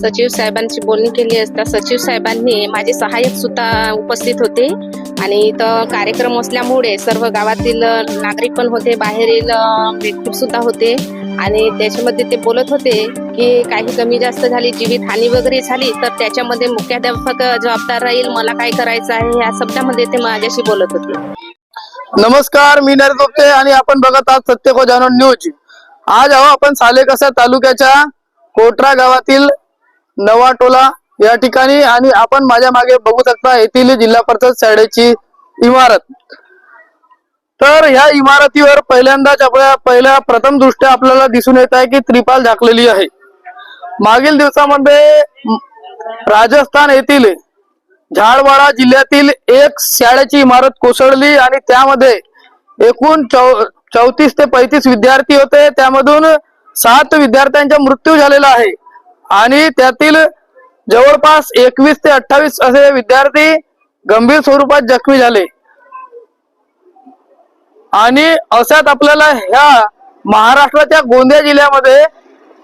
सचिव साहेबांची बोलणी केली असता सचिव साहेबांनी माझे सहाय्यक सुद्धा उपस्थित होते. आणि इथं कार्यक्रम असल्यामुळे सर्व गावातील नागरिक पण होते बाहेरील व्यक्ती सुद्धा होते. आणि त्याच्यामध्ये ते बोलत होते की काही कमी जास्त झाली जीवित हानी वगैरे झाली तर त्याच्यामध्ये मुख्याध्यापक जबाबदार राहील मला काय करायचं आहे या शब्दामध्ये ते माझ्याशी बोलत होते. नमस्कार मी नरेश गुप्ते आणि आपण बघत आहात सत्य को जाणून न्यूज. आज आहो आपण सालेकसा तालुक्याच्या कोटरा गावातील नवाटोला या ठिकाणी आणि आपण माझ्या मागे बघू शकता येथील जिल्हा परिषद शाळेची इमारत. तर ह्या इमारतीवर पहिल्यांदाच आपल्या पहिल्या प्रथम दृष्ट्या आपल्याला दिसून येत आहे की त्रिपाल झाकलेली आहे. मागील दिवसामध्ये राजस्थान येथील झाडवाडा जिल्ह्यातील एक शाळेची इमारत कोसळली आणि त्यामध्ये एकूण चौ चौतीस ते पैतीस विद्यार्थी होते. त्यामधून सात विद्यार्थ्यांचा मृत्यू झालेला आहे. आणि त्यातील जवळपास एकवीस ते अठ्ठावीस असे विद्यार्थी गंभीर स्वरूपात जखमी झाले. आणि अशात आपल्याला ह्या महाराष्ट्राच्या गोंदिया जिल्ह्यामध्ये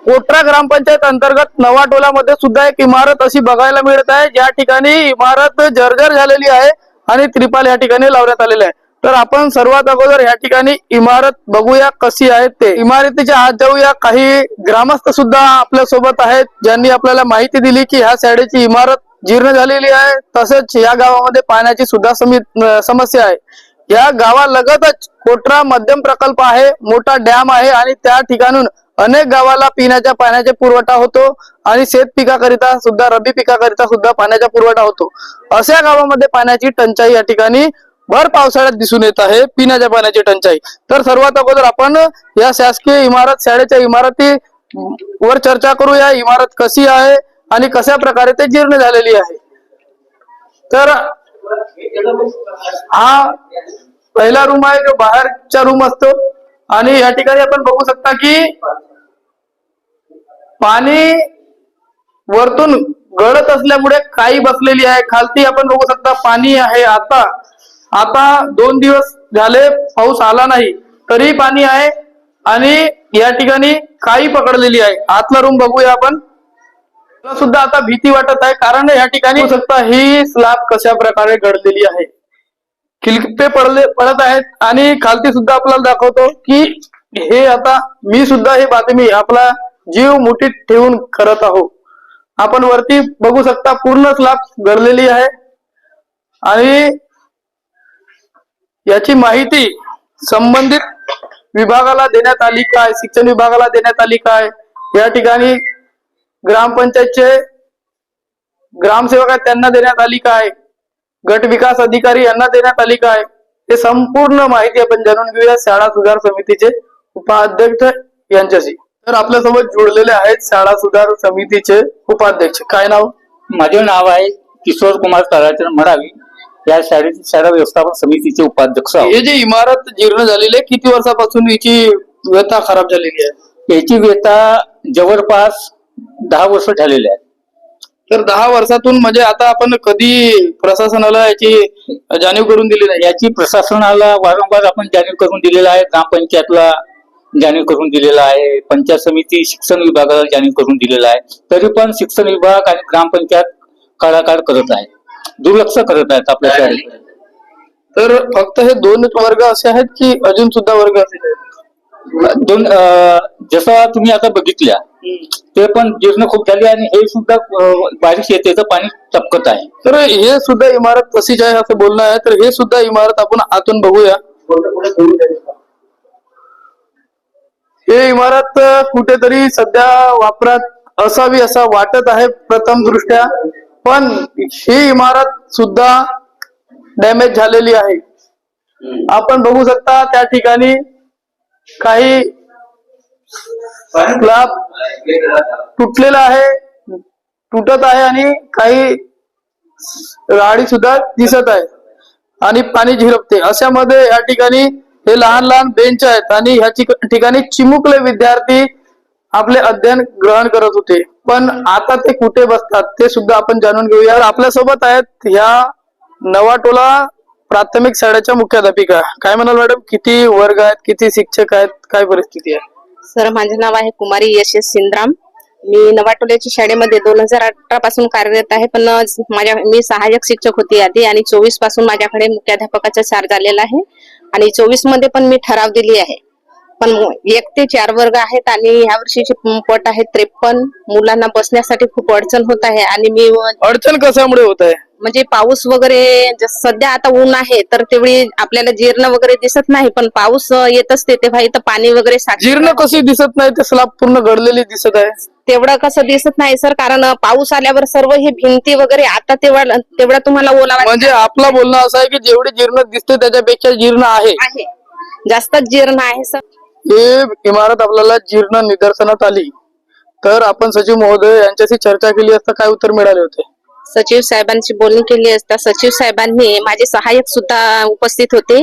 कोटरा ग्रामपंचायत अंतर्गत नवाटोलामध्ये सुद्धा एक इमारत अशी बघायला मिळत आहे. ज्या ठिकाणी इमारत जर्जर झालेली आहे आणि त्रिपाल या ठिकाणी लावण्यात आलेले आहे. तर आपण सर्वात अगोदर या ठिकाणी इमारत बघूया कशी आहे ते. इमारतीच्या आत जाऊया. काही ग्रामस्थ सुद्धा आपल्यासोबत आहेत ज्यांनी आपल्याला माहिती दिली की ह्या शाळेची इमारत जीर्ण झालेली आहे. तसेच या गावामध्ये पाण्याची सुद्धा समस्या आहे. या गावालगतच कोटरा मध्यम प्रकल्प आहे मोठा डॅम आहे आणि त्या ठिकाणून अनेक गावाला पिण्याच्या पाण्याचा पुरवठा होतो आणि शेत पिकाकरिता सुद्धा रब्बी पिकाकरिता सुद्धा पाण्याचा पुरवठा होतो. अशा गावामध्ये पाण्याची टंचाई या ठिकाणी भर पावसाळ्यात दिसून येत आहे पिण्याच्या पाण्याची टंचाई. तर सर्वात अगोदर आपण या शासकीय इमारत शाळेच्या इमारती वर चर्चा करूया इमारत कशी आहे आणि कशा प्रकारे ते जीर्ण झालेली आहे? तर हा पहिला रूम आहे जो बाहेरचा रूम असतो. आणि या ठिकाणी आपण बघू शकता की पाणी वरतून गळत असल्यामुळे काही बसलेली आहे. खालती आपण बघू शकता पाणी आहे आता. आता दोन दिवस झाले पाऊस आला नाही तरी पाणी आहे आणि या ठिकाणी काही पकडलेली आहे. आतला रूम बघूया आपण. मला सुद्धा आता भीती वाटत आहे कारण या ठिकाणी शकता ही स्लॅब कशा प्रकारे घडलेली आहे. किलपे पडले पडत आहेत आणि खालती सुद्धा आपल्याला दाखवतो की हे आता मी सुद्धा ही बातमी आपला जीव मुठीत ठेवून करत आहो आपण वरती बघू शकता पूर्ण स्लॅब घडलेली आहे. आणि याची माहिती संबंधित विभागाला देण्यात आली काय शिक्षण विभागाला देण्यात आली काय? या ठिकाणी ग्रामपंचायतचे ग्रामसेवक आहेत त्यांना देण्यात आली काय? गट विकास अधिकारी यांना देण्यात आली काय? ते संपूर्ण माहिती आपण जाणून घेऊया शाळा सुधार समितीचे उपाध्यक्ष यांच्याशी. तर आपल्यासोबत जुळलेले आहेत शाळा सुधार समितीचे उपाध्यक्ष. काय नाव? माझे नाव आहे किशोर कुमार तराचर मडावी या शाळेची शाळा व्यवस्थापन समितीचे उपाध्यक्ष आहोत. हे जे इमारत जीर्ण झालेली आहे किती वर्षापासून याची व्यथा खराब झालेली आहे? याची व्यथा जवळपास दहा वर्ष झालेली आहे. तर दहा वर्षातून म्हणजे आता आपण कधी प्रशासनाला याची जाणीव करून दिली नाही? याची प्रशासनाला वारंवार आपण जाणीव करून दिलेला आहे ग्रामपंचायतला जाणीव करून दिलेला आहे पंचायत समिती शिक्षण विभागाला जाणीव करून दिलेला आहे. तरी पण शिक्षण विभाग आणि ग्रामपंचायत काळाकाळ करत आहे. दुर्लक्ष करत आहेत आपल्या शाळेत. तर फक्त हे दोनच वर्ग असे आहेत की अजून सुद्धा वर्ग असे आहेत? दोन जसं तुम्ही आता बघितल्या ते पण जीर्ण खूप झाली आणि हे सुद्धा अं, बारिश येते पाणी टपकत आहे. तर हे सुद्धा इमारत तशीच आहे असं बोलणं आहे तर हे सुद्धा इमारत आपण आतून बघूया. हे इमारत कुठेतरी सध्या वापरात असावी असं वाटत आहे प्रथम दृष्ट्या पण ही इमारत सुद्धा डॅमेज झालेली आहे. आपण बघू शकता त्या ठिकाणी काही स्लॅब तुटलेला आहे तुटत आहे आणि काही गाडी सुद्धा दिसत आहे. आणि पाणी झिरपते. अशामध्ये या ठिकाणी हे लहान लहान बेंच आहेत आणि ह्या ठिक- ठिकाणी चिमुकले विद्यार्थी आपले अध्ययन ग्रहण करत होते. पण आता ते कुठे बसतात ते सुद्धा आपण जाणून घेऊया आपल्यासोबत आहेत ह्या नवाटोला प्राथमिक शाळेच्या मुख्याध्यापिका. काय म्हणाल मॅडम? किती वर्ग आहेत किती शिक्षक आहेत काय परिस्थिती आहे? सर माझे नाव आहे कुमारी यशस सिंद्राम. मी नवाटोल्याच्या शाळेमध्ये दोन हजार अठरा पासून कार्यरत आहे पण माझ्या मी सहाय्यक शिक्षक होती आधी आणि चोवीसपासून माझ्याकडे मुख्याध्यापकाचा चार झालेला आहे. आणि चोवीसमध्ये पण मी ठराव दिली आहे. पण एक ते चार वर्ग आहेत आणि ह्या वर्षीचे पट आहेत त्रेपन्न. मुलांना बसण्यासाठी खूप अडचण होत आहे आणि मी अडचण कशामुळे होत आहे? म्हणजे पाऊस वगैरे सध्या आता ऊन आहे तर तेवढी आपल्याला जीर्ण वगैरे दिसत नाही पण पाऊस येत असते तेव्हा इथं पाणी वगैरे जीर्ण कशी दिसत नाही ते स्लाब पूर्ण गडलेली दिसत आहे? तेवढं कसं दिसत नाही सर कारण पाऊस आल्यावर सर्व हे भिंती वगैरे आता तेवढा तेवढा तुम्हाला ओलावा म्हणजे आपला बोलणं असं आहे की जेवढी जीर्ण दिसते त्याच्यापेक्षा जीर्ण आहे. आहे. जास्तच जीर्ण आहे सर. ही इमारत आपल्याला जीर्ण निदर्शनात आली. तर आपण सचिव महोदय यांच्याशी चर्चा केली असता काय उत्तर मिळाले होते? सचिव साहेबांची बोलणी केली असता सचिव साहेबांनी माझे सहाय्यक सुद्धा उपस्थित होते.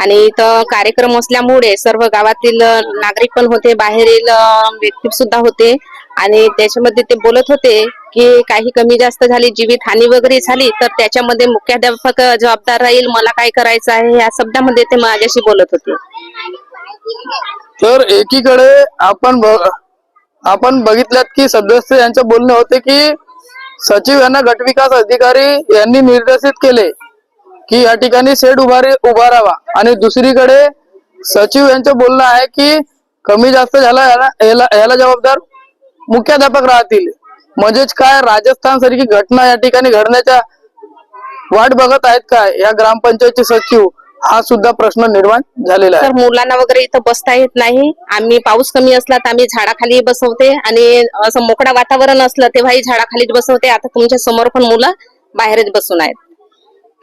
आणि इथं कार्यक्रम असल्यामुळे सर्व गावातील नागरिक पण होते बाहेरील व्यक्ती सुद्धा होते. आणि त्याच्यामध्ये ते बोलत होते की काही कमी जास्त झाली जीवित हानी वगैरे झाली तर त्याच्यामध्ये मुख्याध्यापक जबाबदार राहील मला काय करायचं आहे या शब्दामध्ये ते माझ्याशी बोलत होते. तर एकीकडे आपण आपण बघितल्यात की सदस्य यांचे बोलणे होते की सचिव यांना गटविकास अधिकारी यांनी निर्देशित केले की या ठिकाणी शेड उभारी उभारावा. आणि दुसरीकडे सचिव यांचं बोलणं आहे की कमी जास्त झाला याला याला याला जबाबदार मुख्याध्यापक राहतील. म्हणजेच काय राजस्थान सारखी घटना या ठिकाणी घडण्याच्या वाट बघत आहेत काय या ग्रामपंचायतचे सचिव? हा सुद्धा प्रश्न निर्माण झालेला आहे. तर मुलांना वगैरे इथं बसता येत नाही. आम्ही पाऊस कमी असला तर आम्ही झाडाखाली बसवते आणि असं मोकळा वातावरण असलं तेव्हाही झाडाखालीच बसवते. आता तुमच्यासमोर पण मुलं बाहेरच बसून आहेत.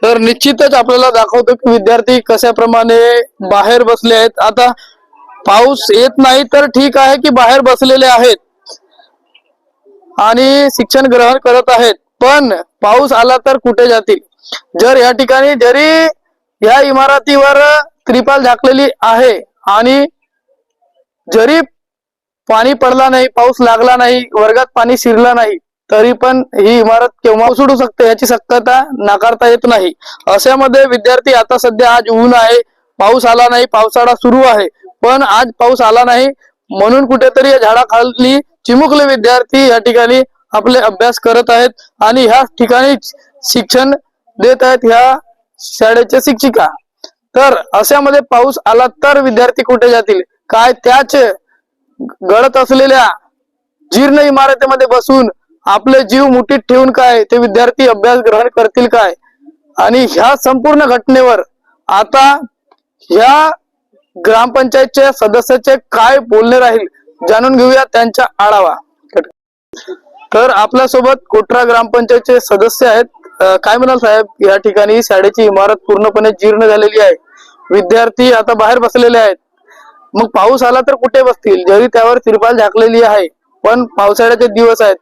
तर निश्चितच आपल्याला दाखवतो की विद्यार्थी कशाप्रमाणे बाहेर बसले आहेत. आता पाऊस येत नाही तर ठीक आहे की बाहेर बसलेले आहेत आणि शिक्षण ग्रहण करत आहेत. पण पाऊस आला तर कुठे जातील? जर या ठिकाणी जरी या इमारतीवर त्रिपाल झाकलेली आहे आणि जरी पाणी पडला नाही पाऊस लागला नाही वर्गात पाणी शिरला नाही तरी पण ही इमारत केव्हा उसडू शकते याची शक्यता नाकारता येत नाही. अशामध्ये विद्यार्थी आता सध्या आज ऊन आहे पाऊस आला नाही पावसाळा सुरू आहे. पण आज पाऊस आला नाही म्हणून कुठेतरी या झाडाखाली चिमुकले विद्यार्थी या ठिकाणी आपले अभ्यास करत आहेत आणि ह्या ठिकाणी शिक्षण देत आहेत ह्या शाळेच्या शिक्षिका. तर अशामध्ये पाऊस आला तर विद्यार्थी कुठे जातील? काय त्याच गळत असलेल्या जीर्ण इमारतीमध्ये बसून आपले जीव मुठीत ठेवून काय ते विद्यार्थी अभ्यास ग्रहण करतील काय? आणि ह्या संपूर्ण घटनेवर आता ह्या ग्रामपंचायतच्या सदस्याचे काय बोलणे राहील जाणून घेऊया त्यांचा आढावा. तर आपल्यासोबत कोटरा ग्रामपंचायतचे सदस्य आहेत. काय म्हणाल साहेब? या ठिकाणी शाळेची इमारत पूर्णपणे जीर्ण झालेली आहे. विद्यार्थी आता बाहेर बसलेले आहेत. मग पाऊस आला तर कुठे बसतील? जरी त्यावर तिरपाल झाकलेली आहे पण पावसाळ्याचे दिवस आहेत.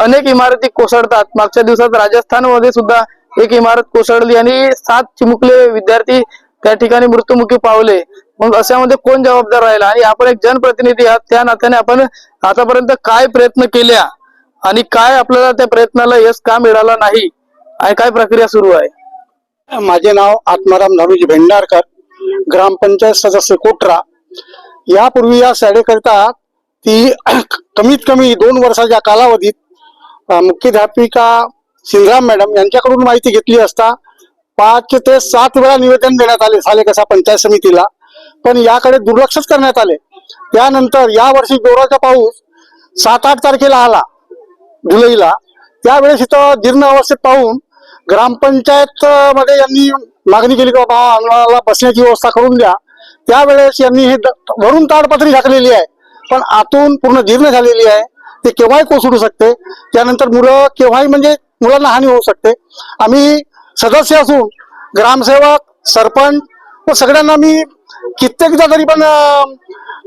अनेक इमारती कोसळतात. मागच्या दिवसात राजस्थानमध्ये सुद्धा एक इमारत कोसळली आणि सात चिमुकले विद्यार्थी त्या ठिकाणी मृत्युमुखी पावले. मग अशामध्ये कोण जबाबदार राहिला? आणि आपण एक जनप्रतिनिधी आहात. त्या नात्याने आपण आतापर्यंत काय प्रयत्न केल्या? आणि काय आपल्याला त्या प्रयत्नाला यश का मिळाला नाही? आणि काय प्रक्रिया सुरू आहे? माझे नाव आत्माराम नारूजी भेंडारकर ग्रामपंचायत सदस्य कोटरा. यापूर्वी या शाळेकरिता ती कमीत कमी दोन वर्षाच्या कालावधीत मुख्याध्यापिका सिंगराम मॅडम यांच्याकडून माहिती घेतली असता पाच ते सात वेळा निवेदन देण्यात आले झाले कसा पंचायत समितीला. पण याकडे दुर्लक्षच करण्यात आले. त्यानंतर या वर्षी जोराचा पाऊस सात आठ तारखेला आला. जुलैला त्यावेळेस इथं जीर्ण अवस्थेत पाहून ग्रामपंचायत मध्ये यांनी मागणी केली की बाबा आम्हाला बसण्याची व्यवस्था करून द्या. त्यावेळेस यांनी हे द- वरून ताडपत्री टाकलेली आहे. पण आतून पूर्ण जीर्ण झालेली आहे. ते केव्हाही कोसळू शकते. त्यानंतर मुलं केव्हाही म्हणजे मुलांना हानी होऊ शकते. आम्ही सदस्य असून ग्रामसेवक सरपंच व सगळ्यांना मी कित्येकदा तरी पण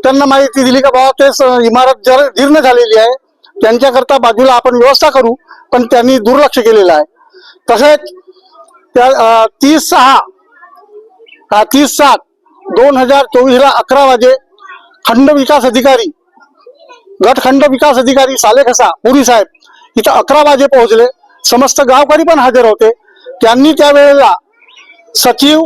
त्यांना माहिती दिली का बाबा ते इमारत जर जीर्ण झालेली आहे त्यांच्याकरता बाजूला आपण व्यवस्था करू पण त्यांनी दुर्लक्ष केलेलं आहे. तसेच त्या तीस सहा तीस सात दोन हजार चोवीसला अकरा वाजे खंड विकास अधिकारी गटखंड विकास अधिकारी सालेखसा पुरी साहेब इथं अकरा वाजे पोहोचले. समस्त गावकरी पण हजर होते. त्यांनी त्यावेळेला सचिव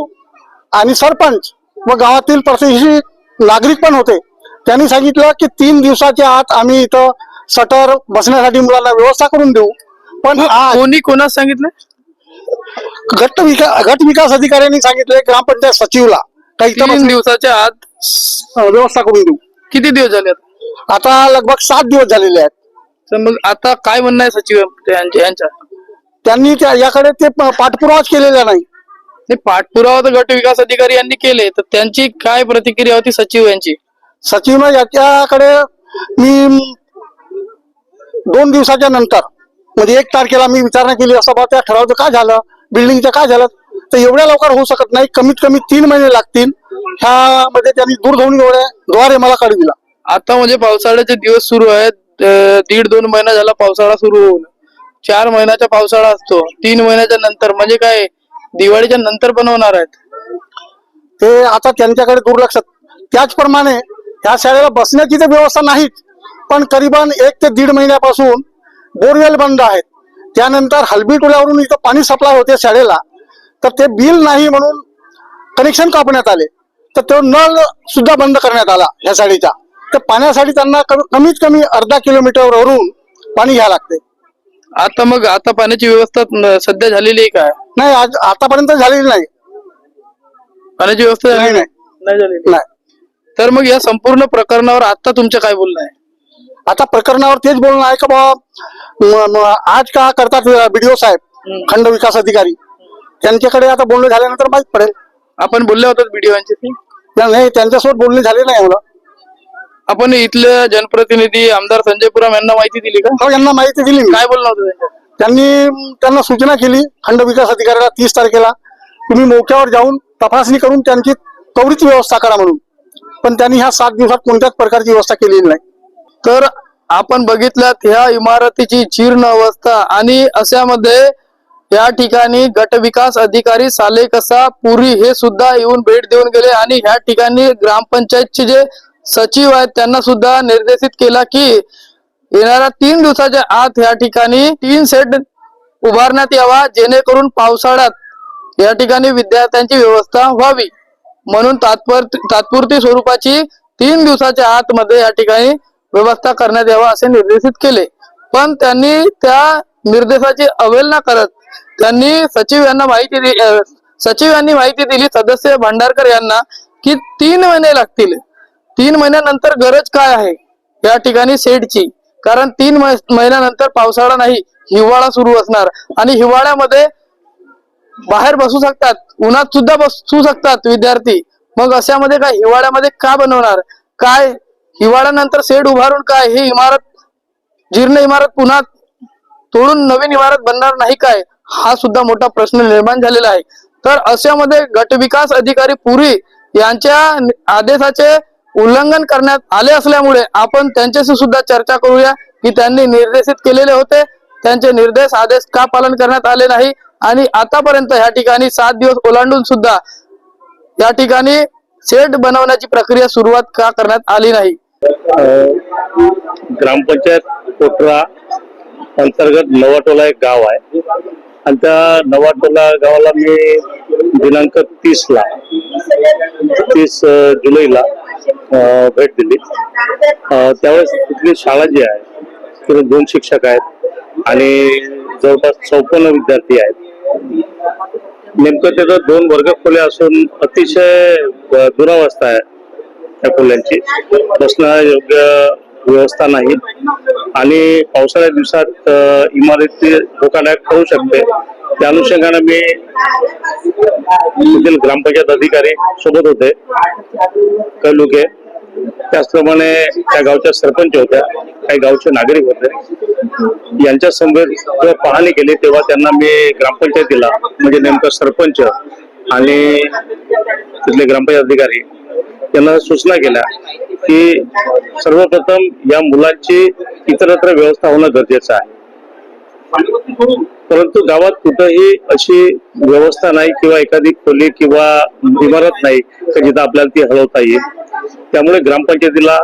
आणि सरपंच व गावातील प्रतिष्ठित नागरिक पण होते. त्यांनी सांगितलं की तीन दिवसाच्या आत आम्ही इथं सटर बसण्यासाठी मुलांना व्यवस्था करून देऊ. पण कोणी कोणास सांगितलं? गट विकास गट विकास अधिकाऱ्यांनी सांगितले ग्रामपंचायत सचिवला. काही तीन दिवसाच्या आत? व्यवस्था करून देऊ. किती दिवस झाले आता? आता लगभग सात दिवस झालेले आहेत. तर मग आता काय म्हणणं आहे सचिव यांच्या त्यांनी त्या याकडे ते पाठपुरावाच केलेला नाही. हे पाठपुरावा तर गट विकास अधिकारी यांनी केले. तर त्यांची काय प्रतिक्रिया होती सचिव यांची? सचिवनं याच्याकडे मी दोन दिवसाच्या नंतर म्हणजे एक तारखेला मी विचारणा केली असं बा त्या ठरावचं काय झालं? बिल्डिंगचं काय झालं? तर एवढ्या लवकर होऊ शकत नाही. कमीत कमी तीन महिने लागतील. ह्यामध्ये त्यांनी दूरध्वनीद्वारे मला कळविला. आता म्हणजे पावसाळ्याचे दिवस सुरू आहेत. दीड दोन महिना झाला पावसाळा सुरू होऊन. चार महिन्याचा पावसाळा असतो. तीन महिन्याच्या नंतर म्हणजे काय? दिवाळीच्या नंतर बनवणार आहेत. ते आता त्यांच्याकडे दुर्लक्ष. त्याचप्रमाणे ह्या शाळेला बसण्याची तर व्यवस्था नाहीच. पण करीबन एक ते दीड महिन्यापासून बोरवेल बंद आहेत. त्यानंतर हलबी टोल्यावरून इथं पाणी सप्लाय होते शाळेला. तर ते बिल नाही म्हणून कनेक्शन कापण्यात आले. तर तो नळ सुद्धा बंद करण्यात आला ह्या शाळेचा तर पाण्यासाठी त्यांना कमी- कमीत कमी अर्धा किलोमीटरवरून पाणी घ्यावं लागते. आता मग आता पाण्याची व्यवस्था सध्या झालेली आहे काय नाही आज आतापर्यंत झालेली नाही. पाण्याची व्यवस्था झाली नाही, नाही तर मग या संपूर्ण प्रकरणावर आता तुमचं काय बोलणं आहे? आता प्रकरणावर तेच बोलणं आहे का बा आज का करतात बीडीओ साहेब खंड विकास अधिकारी? त्यांच्याकडे आता बोलणं झाल्यानंतर माहीत पडेल. आपण बोलले होतात यांची त्या- नाही त्यांच्यासोबत बोलणे झाले नाही मला आपण इथले जनप्रतिनिधी आमदार संजय पुराम यांना माहिती दिली का? हो यांना माहिती दिली काय बोलणं होतं? त्यांनी त्यांना सूचना केली खंड विकास अधिकाऱ्याला तीस तारखेला. तुम्ही मोक्यावर जाऊन तपासणी करून त्यांची त्वरित व्यवस्था करा म्हणून. पण त्यांनी ह्या सात दिवसात कोणत्याच प्रकारची व्यवस्था केलेली नाही. तर आपण बघितल्यात ह्या इमारतीची जीर्ण अवस्था आणि अशामध्ये या ठिकाणी गटविकास अधिकारी साले कसा पुरी हे सुद्धा येऊन भेट देऊन गेले आणि ह्या ठिकाणी ग्रामपंचायतचे जे सचिव आहेत त्यांना सुद्धा निर्देशित केला की येणाऱ्या तीन दिवसाच्या आत ह्या ठिकाणी तीन सेट उभारण्यात यावा जेणेकरून पावसाळ्यात या ठिकाणी विद्यार्थ्यांची व्यवस्था व्हावी. म्हणून तात्पर तात्पुरती स्वरूपाची तीन दिवसाच्या आतमध्ये या ठिकाणी व्यवस्था करण्यात यावा असे निर्देशित केले. पण त्यांनी त्या निर्देशाची अवहेलना करत त्यांनी सचिव यांना माहिती दिली सचिव यांनी माहिती दिली सदस्य भांडारकर यांना की तीन महिने लागतील. तीन महिन्यानंतर गरज काय आहे? या ठिकाणी सेडची कारण तीन महिन्यानंतर पावसाळा नाही हिवाळा सुरू असणार. आणि हिवाळ्यामध्ये बाहेर बसू शकतात उन्हात सुद्धा बसू शकतात विद्यार्थी. मग अशामध्ये काय हिवाळ्यामध्ये का बनवणार? काय हिवाळ्यानंतर शेड उभारून काय? ही इमारत जीर्ण इमारत पुन्हा तोडून नवीन इमारत बनणार नाही काय? हा सुद्धा मोठा प्रश्न निर्माण झालेला आहे. तर अशामध्ये गट विकास अधिकारी पुरी यांच्या आदेशाचे उल्लंघन करण्यात आले असल्यामुळे आपण त्यांच्याशी सुद्धा चर्चा करूया. की त्यांनी निर्देशित केलेले होते. त्यांचे निर्देश आदेश का पालन करण्यात आले नाही? आणि आतापर्यंत ह्या ठिकाणी सात दिवस ओलांडून सुद्धा या ठिकाणी शेड बनवण्याची प्रक्रिया सुरुवात का करण्यात आली नाही? ग्रामपंचायत कोटरा अंतर्गत नवाटोला एक गाव आहे. आणि त्या नवाटोला गावाला मी दिनांक तीस ला तीस जुलैला भेट दिली. त्यावेळेस तिथली शाळा जी आहे तिथे दोन शिक्षक आहेत आणि जवळपास चौपन्न विद्यार्थी आहेत. नेमकं त्याचं दोन वर्ग खोल्या असून अतिशय दुरावस्था आहे. त्या खोल्यांची बसणं योग्य व्यवस्था नाही. आणि पावसाळ्या दिवसात इमारती धोकादायक ठरू शकते. त्या अनुषंगाने मी ग्रामपंचायत अधिकारी सोबत होते. काही लोक त्याचप्रमाणे त्या गावच्या सरपंच होत्या. काही गावचे नागरिक होते. यांच्या समोर जेव्हा पाहणी केली तेव्हा त्यांना मी ग्रामपंचायतीला म्हणजे नेमकं सरपंच आणि तिथले ग्रामपंचायत अधिकारी त्यांना सूचना केल्या की सर्वप्रथम या मुलांची इतरत्र व्यवस्था होणं गरजेचं आहे. परंतु गावात कुठंही अशी व्यवस्था नाही किंवा एखादी खोली किंवा इमारत नाही का जिथं आपल्याला ती हलवता येईल. त्यामुळे ग्रामपंचायतीला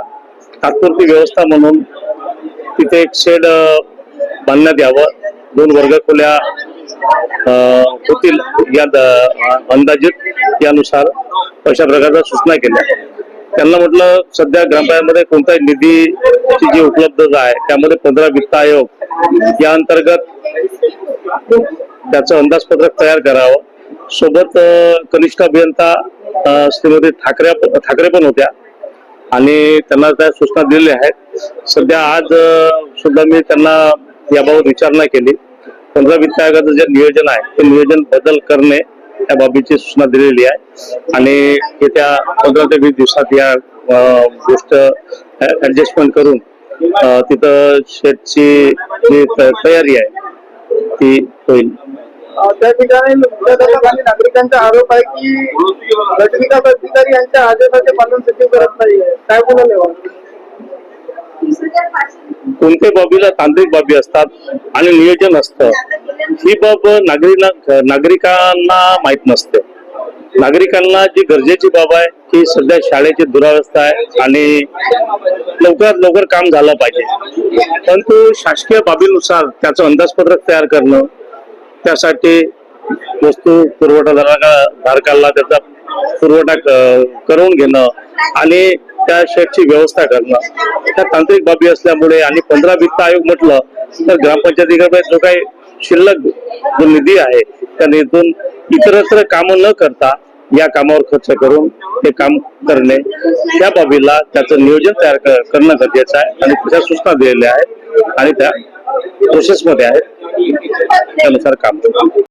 तात्पुरती व्यवस्था म्हणून तिथे एक शेड बांधण्यात यावं. दोन वर्ग खोल्या होतील या अंदाजित यानुसार अशा प्रकारच्या सूचना केल्या. त्यांना म्हटलं सध्या ग्रामपंचायतमध्ये कोणताही निधीची जी उपलब्धता आहे त्यामध्ये पंधरा वित्त आयोग या अंतर्गत त्याचं अंदाजपत्रक तयार करावं. सोबत कनिष्ठ अभियंता श्रीमती ठाकरे ठाकरे पण होत्या. आणि त्यांना त्या सूचना दिलेल्या आहेत. सध्या आज सुद्धा मी त्यांना याबाबत विचारणा केली. पंधरा वित्त आयोगाचं जे नियोजन आहे ते नियोजन बदल करणे या बाबीची सूचना दिलेली आहे. आणि येत्या पंधरा ते वीस दिवसात या गोष्ट ऍडजस्टमेंट करून तिथं शेतची जी तयारी आहे ती होईल. त्या ठिकाणी नागरिकांचा आरोप आहे की गटविकास अधिकारी यांच्या आदेशाचे पालन सचिव करत नाही काय बोलायला कोणत्याही बाबीला तांत्रिक बाबी असतात आणि नियोजन असतं? ही बाब नागरिक नागरिकांना माहीत नसते. नागरिकांना जी गरजेची बाब आहे की सध्या शाळेची दुरावस्था आहे आणि लवकरात लवकर काम झालं पाहिजे. परंतु शासकीय बाबीनुसार त्याचं अंदाजपत्रक तयार करणं त्यासाठी वस्तू पुरवठादारा धारकाला त्याचा पुरवठा क- करून घेणं आणि त्या शेडची व्यवस्था करणं त्या तांत्रिक बाबी असल्यामुळे आणि पंधरा वित्त आयोग म्हटलं तर ग्रामपंचायतीकडे जो काही शिल्लक जो निधी आहे त्या निधीतून इतरत्र कामं न करता या कामावर खर्च करून ते काम करणे त्या बाबीला त्याचं नियोजन तयार करणं गरजेचं आहे आणि त्याच्या सूचना दिलेल्या आहेत आणि त्या प्रोसेसमध्ये आहेत. त्यानुसार काम